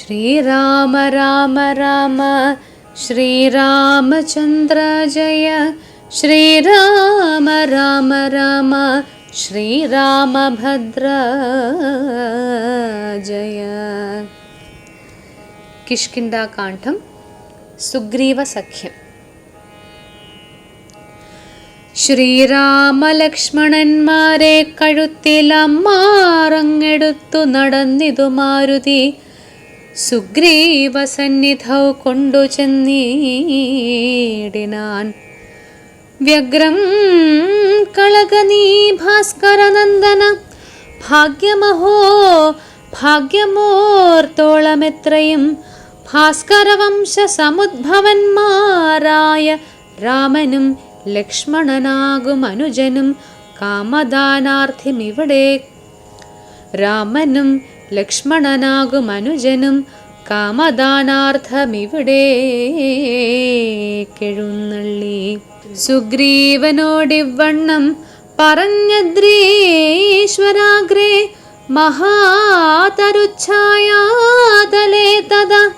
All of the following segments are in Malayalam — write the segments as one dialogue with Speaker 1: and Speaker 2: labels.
Speaker 1: श्रीराम राम राम श्रीरामचन्द्र जय श्रीराम राम राम श्रीरामभद्र जय കിഷ്കിന്ധാകാന്ഡം സുഗ്രീവസഖ്യം ശ്രീരാമലക്ഷ്മണന്മാരെ കഴുത്തിലമ്മാറങ്ങെടുത്തു നടന്നിതു മാരുതി സുഗ്രീവ സന്നിധൗ കൊണ്ടു ചെന്നീടിനാൻ. വ്യഗ്രം കളകനീ ഭാസ്കരനന്ദന ഭാഗ്യമഹോ ഭാഗ്യമോർത്തോളമെത്രയും. ഭാസ്കരവംശ സമുദ്ഭവന്മാരായ രാമനും ലക്ഷ്മണനാകും അനുജനും കാമദാനാർത്ഥിമിവിടെ. രാമനും ലക്ഷ്മണനാകും അനുജനും കാമദാനാർത്ഥമിവിടെ. കെഴുന്നള്ളി സുഗ്രീവനോടിവണ്ണം പറഞ്ഞദ്രീശ്വരാഗ്രേ മഹാതരുച്ഛായാതലേ തഥാ.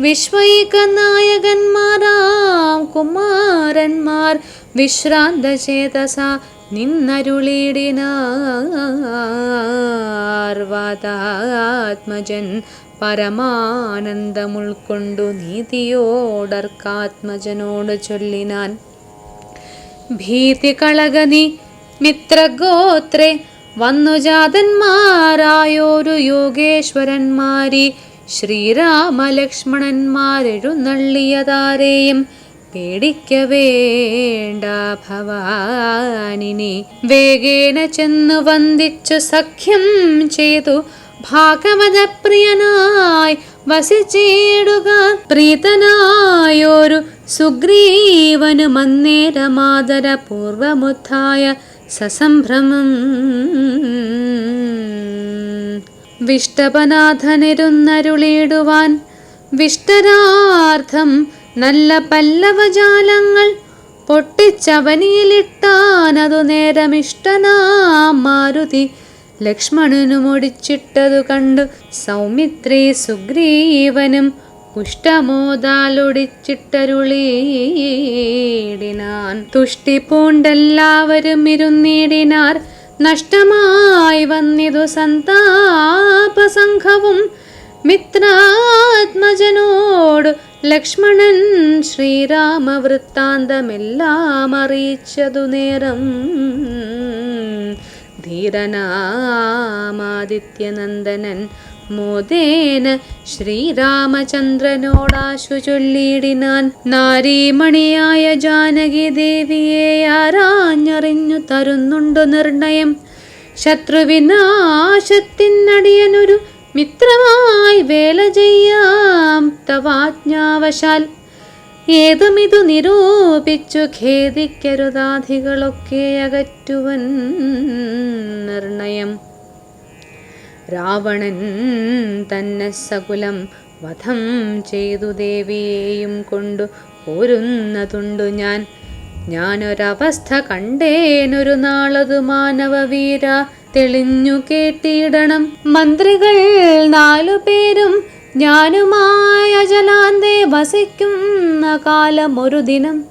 Speaker 1: വിശ്വൈകനായകന്മാരാം കുമാരന്മാർ വിശ്രാന്തചേതസ. നിന്നരുളിടിനാർവാതാത്മജൻ പരമാനന്ദമുൾക്കൊണ്ടു നീതിയോടർക്കാത്മജനോട് ചൊല്ലിനാൻ. ഭീതി കളകനി മിത്രഗോത്രേ വന്നുജാതന്മാരായോരു യോഗേശ്വരന്മാരി ശ്രീരാമലക്ഷ്മണന്മാരെഴുന്നള്ളിയതാരെയും പേടിക്കവേണ്ട ഭവാനിനെ. വേഗേന ചെന്നു വന്ദിച്ചു സഖ്യം ചെയ്തു. ഭാഗവതപ്രിയനായി വസിച്ചേടുക. പ്രീതനായൊരു സുഗ്രീവനു മന്നേരമാതര പൂർവമുത്ഥായ സസംഭ്രമം. വിഷ്ടപനാഥനിരുന്നരുളിയിടുവാൻ വിഷ്ടരാർത്ഥം നല്ല പല്ലവജാലങ്ങൾ പൊട്ടിച്ചവനിയിലിട്ടാനതു നേരമിഷ്ടനാ മാരുതി. ലക്ഷ്മണനു മുടിച്ചിട്ടതു കണ്ടു സൗമിത്രി സുഗ്രീവനും പുഷ്ടമോതാലൊടിച്ചിട്ടരുളീടിനാൻ. തുഷ്ടി പൂണ്ടെല്ലാവരും ഇരുന്നിടിനാർ. നഷ്ടമായി വന്നിതു സന്താപസംഘവും മിത്രാത്മജനോട് ലക്ഷ്മണൻ ശ്രീരാമ വൃത്താന്തമെല്ലാം അറിയിച്ചതു നേരം. ധീരനാമാദിത്യനന്ദനൻ മോദേന ശ്രീരാമചന്ദ്രനോടാശു ചൊല്ലിയിടിനാൻ. നാരീമണിയായ ജാനകി ദേവിയെ ആരാഞ്ഞറിഞ്ഞു തരുന്നുണ്ടു നിർണയം. ശത്രുവിനാശത്തിനടിയനൊരു മിത്രമായി വേല ചെയ്യാം തവാജ്ഞാവശാൽ. ഏതുമിതു നിരൂപിച്ചു ഖേദിക്കരുതാധികളൊക്കെ അകറ്റുവൻ നിർണയം. രാവണൻ തന്നെ സകുലം വധം ചെയ്തു ദേവിയെയും കൊണ്ടു പോരുന്നതുണ്ടു ഞാൻ. ഞാനൊരവസ്ഥ കണ്ടേനൊരു നാളതു മാനവവീര. തെളിഞ്ഞു കേട്ടിടണം മന്ത്രികൾ നാലു പേരും. ഞാനുമായ ജലാന്തേ വസിക്കുന്ന കാലം ഒരു ദിനം.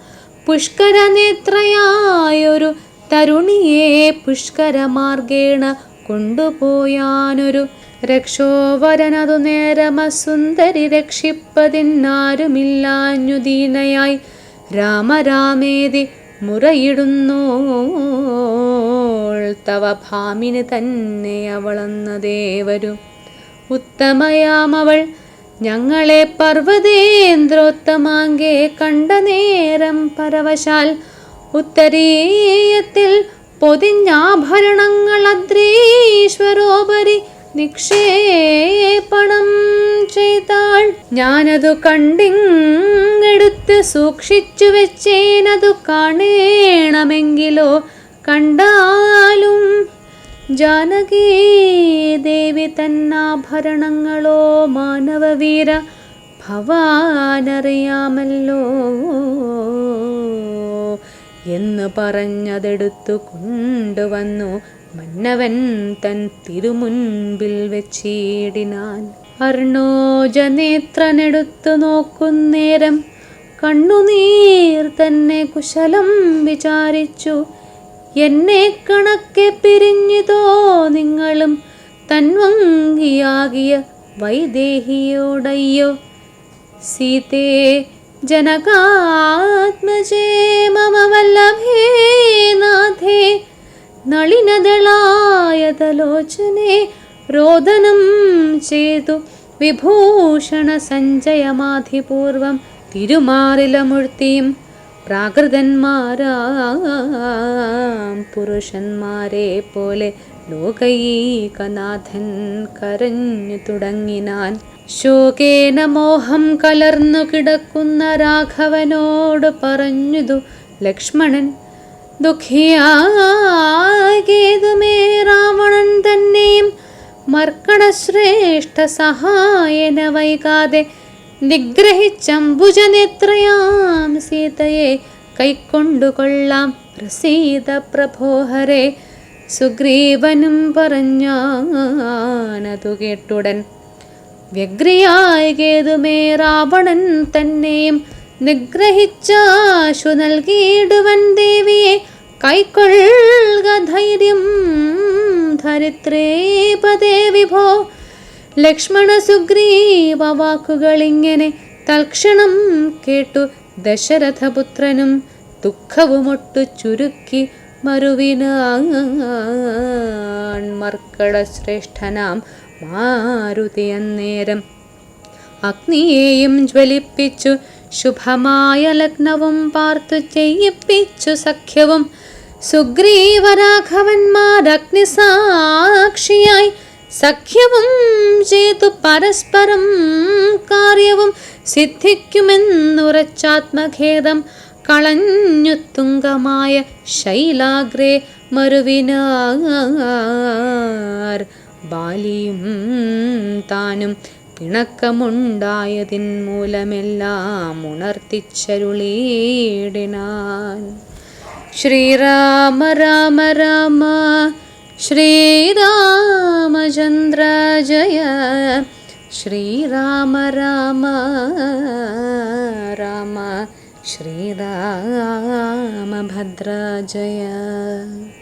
Speaker 1: പുഷ്കര നേത്രയായൊരു തരുണിയെ പുഷ്കരമാർഗേണ കൊണ്ടുപോയാനൊരു രക്ഷോവരനതു നേരമസുന്ദരി രക്ഷിപ്പതിന്നാരുമില്ലാഞ്ഞു ദീനയായി. രാമരാമേതി മുറയിടുന്നോൾ തവ ഭാമിന് തന്നെ അവളെന്ന ദേവരും. ഉത്തമയാമവൾ ഞങ്ങളെ പർവതേന്ദ്രോത്തമാങ്കെ കണ്ട നേരം പരവശാൽ ഉത്തരീയത്തിൽ പൊതിഞ്ഞാഭരണങ്ങൾ അദ്രീശ്വരോപരി നിക്ഷേപണം ചെയ്താൾ. ഞാനതു കണ്ടിങ്ങെടുത്ത് സൂക്ഷിച്ചു വെച്ചേനതു കാണേണമെങ്കിലോ കണ്ടാലും ജാനകീ ദേവി തന്നാഭരണങ്ങളോ മാനവവീര ഭവാനറിയാമല്ലോ എന്ന് പറഞ്ഞതെടുത്തു കൊണ്ടുവന്നു. മന്നവൻ തൻ തിരുമുൻപിൽ വെച്ചിടിനാൻ. അർണോജനേത്രനെടുത്തു നോക്കുന്നേരം കണ്ണുനീർ തന്നെ കുശലം വിചാരിച്ചു. എന്നെ കണക്കെ പിരിഞ്ഞിതോ നിങ്ങളും തൻവങ്കിയാകിയ വൈദേഹിയോടയ്യോ? സീതേ ജനകാത്മജേ മമ വല്ലഭേ നാഥേ രോദനം ചെയ്തു വിഭൂഷണ സഞ്ജയമാധിപൂർവം തിരുമാറിലമുഴ്ത്തിയും പ്രാകൃതന്മാരാം പുരുഷന്മാരെ പോലെ ലോകൈകനാഥൻ കരഞ്ഞു തുടങ്ങിനാൻ. ശോകേന മോഹം കലർന്നു കിടക്കുന്ന രാഘവനോട് പറഞ്ഞതു ലക്ഷ്മണൻ ദുഃഖിയാകേതുമേ രാവണൻ തന്നെയും മർക്കണശ്രേഷ്ഠ സഹായന വൈകാതെ നിഗ്രഹിച്ചംബുജനേത്രയാം സീതയെ കൈക്കൊണ്ടുകൊള്ളാം. പ്രസീത പ്രഭോഹരെ സുഗ്രീവനും പറഞ്ഞാനതു കേട്ടുടൻ. വ്യഗ്രിയായി കേതുമേ രാവണൻ തന്നെയും നിഗ്രഹിച്ചാശു നൽകിയിടുവൻ ദേവിയെ. കൈക്കൊള്ളുക ധൈര്യം ധരിത്രേപദേ വിഭോ ലക്ഷ്മണ സുഗ്രീവ വാക്കുകളിങ്ങനെ തൽക്ഷണം കേട്ടു ദശരഥപുത്രനും ദുഃഖവുമൊട്ടു ചുരുക്കി മറുവിനർക്കട ശ്രേഷ്ഠനാം മാരുതി അന്നേരം. അഗ്നിയെയും ജ്വലിപ്പിച്ചു ശുഭമായ ലഗ്നവും പാർത്തു ചെയ്യിപ്പിച്ചു സഖ്യവും. സുഗ്രീവരാഘവന്മാർ അഗ്നിസാക്ഷിയായി സഖ്യവും ചെയ്തു പരസ്പരം കാര്യവും സിദ്ധിക്കുമെന്നുറച്ചാത്മഖേദം കളഞ്ഞു തുങ്കമായ ശൈലാഗ്രേ മറുവിനാർ ബാലിയും താനും പിണക്കമുണ്ടായതിൻ മൂലമെല്ലാം ഉണർത്തിച്ചരുളീടിനാൻ. ശ്രീരാമ രാമ രാമ रामचन्द्र जय। श्रीराम राम राम श्रीरामभद्र जय।